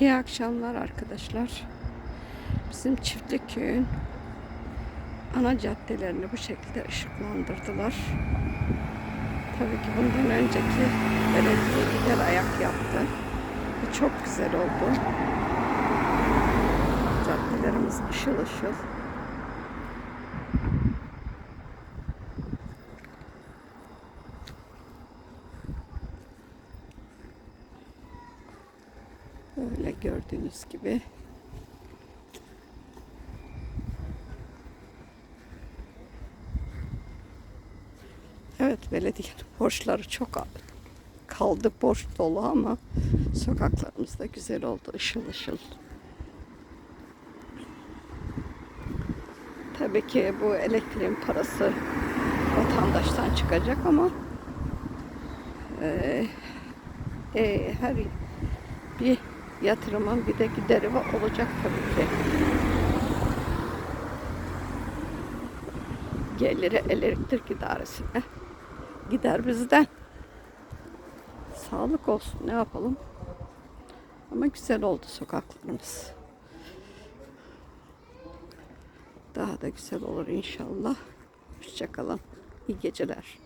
İyi akşamlar arkadaşlar. Bizim çiftlik köyün ana caddelerini bu şekilde ışıklandırdılar. Tabii ki bundan önceki belediye gider ayak yaptı. Bu çok güzel oldu. Caddelerimiz ışıl ışıl. Böyle gördüğünüz gibi. Evet belediyenin borçları çok kaldı borç dolu ama sokaklarımız da güzel oldu ışıl ışıl. Tabii ki bu elektriğin parası vatandaştan çıkacak ama eee, eee, her bir yatırımın bir de gideri olacak tabii ki. Geliri elektrik idaresine gider bizden. Sağlık olsun ne yapalım. Ama güzel oldu sokaklarımız. Daha da güzel olur inşallah. Hoşçakalın. İyi geceler.